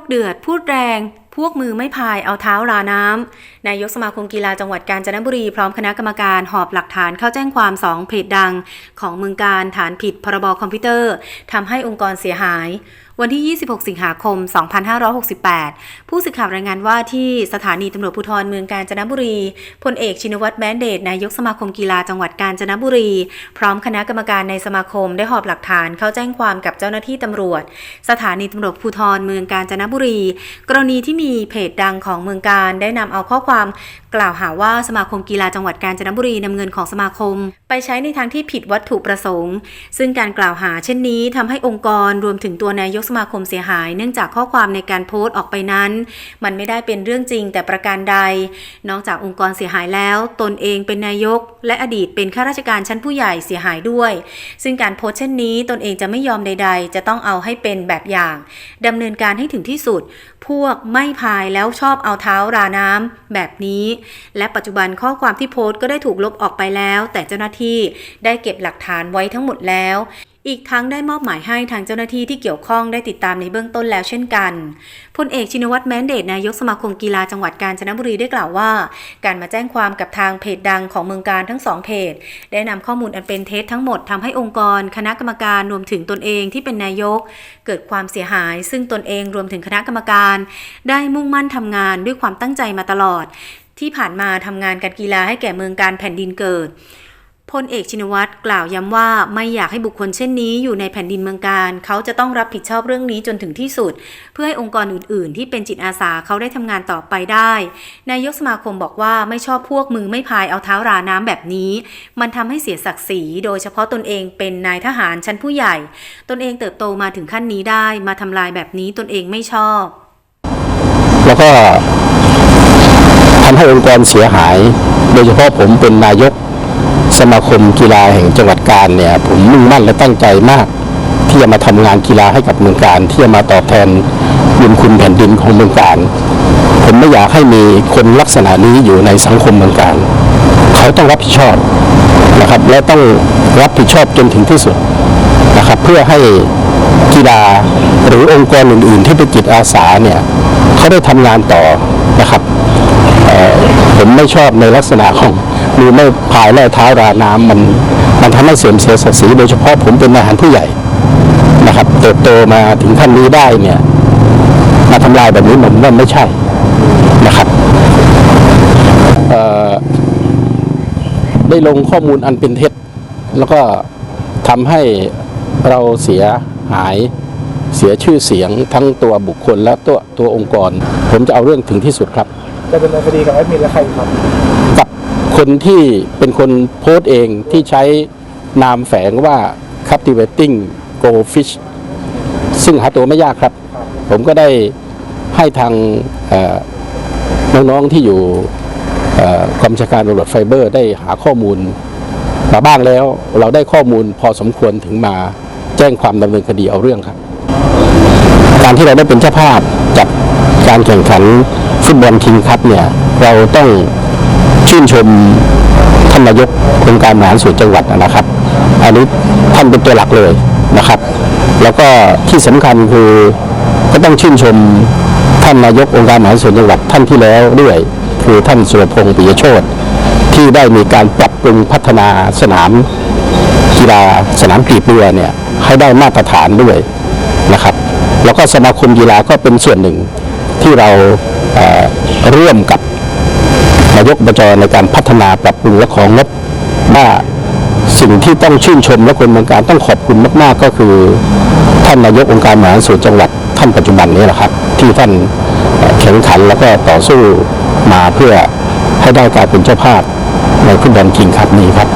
กเดือด พูดแรงพวกมือไม่พายเอาเท้าราน้ำนายกสมาคมกีฬาจังหวัดกาญจนบุรี พร้อมคณะกรรมการหอบหลักฐานเข้าแจ้งความสองเพจดัง ของเมืองการฐานผิดพรบคอมพิวเตอร์ทำให้องค์กรเสียหาย วันที่ 26 สิงหาคม 2568 ผู้สื่อข่าวรายงานว่าที่สถานีตำรวจภูธรเมืองกาญจนบุรีพลเอกชินวัตรแบนเดตนายกสมาคมกีฬาจังหวัดกาญจนบุรี พร้อมคณะกรรมการในสมาคมได้หอบหลักฐานเข้าแจ้งความกับเจ้าหน้าที่ตำรวจ สถานีตำรวจภูธรเมืองกาญจนบุรี กรณีที่มีเพจดังของเมืองการได้นำเอาข้อความกล่าวหาว่าสมาคมกีฬาจังหวัดกาญจนบุรีนำเงินของสมาคม ไปใช้ในทางที่ผิดวัตถุประสงค์ ซึ่งการกล่าวหาเช่นนี้ทำให้องค์กรรวมถึงตัวนายกสมาคมเสียหาย เนื่องจากข้อความในการโพสต์ออกไปนั้น มันไม่ได้เป็นเรื่องจริงแต่ประการใด นอกจากองค์กรเสียหายแล้ว ตนเองเป็นนายก และอดีตเป็นข้าราชการชั้นผู้ใหญ่เสียหายด้วย ซึ่งการโพสต์เช่นนี้ ตนเองจะไม่ยอมใด ๆ จะต้องเอาให้เป็นแบบอย่างดำเนินการให้ถึงที่สุด พวกไม่พายแล้วชอบเอาเท้าราน้ำแบบนี้ และปัจจุบันข้อความที่โพสต์ก็ได้ถูกลบออกไปแล้ว แต่เจ้าหน้าที่ได้เก็บหลักฐานไว้ทั้งหมดแล้ว อีกทั้งได้มอบหมายให้ทางเจ้าหน้าที่ที่เกี่ยวข้องได้ติดตามในเบื้องต้นแล้วเช่นกัน พลเอกชินวัตรแมนเดตนายกสมาคมกีฬาจังหวัดกาญจนบุรีได้กล่าวว่า การมาแจ้งความกับทางเพจดังของเมืองการทั้งสองเพจ ได้นำข้อมูลอันเป็นเท็จทั้งหมดทำให้องค์กร คณะกรรมการรวมถึงตนเองที่เป็นนายก เกิดความเสียหาย ซึ่งตนเองรวมถึงคณะกรรมการ ได้มุ่งมั่นทำงานด้วยความตั้งใจมาตลอด ที่ผ่านมาทำงานการกีฬาให้แก่เมืองการแผ่นดินเกิด พลเอกชินวัตรกล่าวย้ำว่าไม่อยากให้บุคคลเช่นนี้อยู่ในแผ่นดินเมืองการ เขาจะต้องรับผิดชอบเรื่องนี้จนถึงที่สุด เพื่อให้องค์กรอื่น ๆ ที่เป็นจิตอาสาเขาได้ทำงานต่อไปได้ นายกสมาคมบอกว่าไม่ชอบพวกมือไม่พายเอาเท้าราน้ำแบบนี้ มันทำให้เสียศักดิ์ศรีโดยเฉพาะตนเองเป็นนายทหารชั้นผู้ใหญ่ ตนเองเติบโตมาถึงขั้นนี้ได้มาทำลายแบบนี้ตนเองไม่ชอบ แล้วก็ทำให้องค์กรเสียหาย โดยเฉพาะผมเป็นนายก สมาคมกีฬาแห่งจังหวัดกาญเนี่ยผมมุ่งมั่นและตั้งใจมาก ที่จะมาทำงานกีฬาให้กับเมืองการที่จะมาตอบแทนบุญคุณแผ่นดินของเมืองการผมไม่อยากให้มีคนลักษณะนี้อยู่ในสังคมเมืองการเขาต้องรับผิดชอบนะครับและต้องรับผิดชอบจนถึงที่สุดนะครับเพื่อให้กีฬาหรือองค์กรอื่น ๆ ที่เป็นจิตอาสาเนี่ยเขาได้ทำงานต่อนะครับผมไม่ชอบในลักษณะของ มือไม่พายและเท้าราน้ำมันมันทำให้เสื่อมเสียศักดิ์ศรีโดยเฉพาะผมเป็นทหารผู้ใหญ่นะครับ เติบโตมาถึงขั้นนี้ได้เนี่ย มาทำลายแบบนี้มว่าไม่ใช่นะครับเอ่อได้ลงข้อมูลอันเป็นเท็จ แล้วก็ทำให้เราเสียหายเสียชื่อเสียงทั้งตัวบุคคลและตัวตัวองค์กร ผมจะเอาเรื่องถึงที่สุดครับ จะดำเนินคดีกับแอดมินและใครครับ คนที่เป็นคนโพสต์เองที่ใช้นามแฝงว่า captivating goldfish ซึ่งหาตัวไม่ยากครับ ผมก็ได้ให้ทางน้องๆที่อยู่กองบัญชาการตำรวจไฟเบอร์ได้หาข้อมูลมาบ้างแล้ว เราได้ข้อมูลพอสมควรถึงมาแจ้งความดำเนินคดีเอาเรื่องครับ การที่เราได้เป็นเจ้าภาพจัดการแข่งขันฟุตบอลคิงคัพเนี่ย เราต้อง ชื่นชมท่านนายกองค์การบริหารส่วนจังหวัดนะครับ อันนี้ท่านเป็นตัวหลักเลยนะครับ แล้วก็ที่สำคัญคือก็ต้องชื่นชมท่านนายกองค์การบริหารส่วนจังหวัดท่านที่แล้วด้วย คือท่านสุรพงศ์ปิยโชตที่ได้มีการปรับปรุงพัฒนาสนามกีฬาสนามกีบเรือเนี่ยให้ได้มาตรฐานด้วยนะครับ แล้วก็สมาคมกีฬาก็เป็นส่วนหนึ่งที่เราเร่วมกับายกบจในการพัฒนาปรับปรุงและของงบว่าสิ่งที่ต้องชื่นชมและคนบางการต้องขอบคุณมาก ๆ ก็คือ ท่านนายกองค์การมหาส่วนจังหวัดท่านปัจจุบันนี้แหละครับ ที่ท่านแข็งขันแล้วก็ต่อสู้มาเพื่อให้ได้การเป็นเจ้าภาพในฟุตบอลคิงคัพนี้ครับ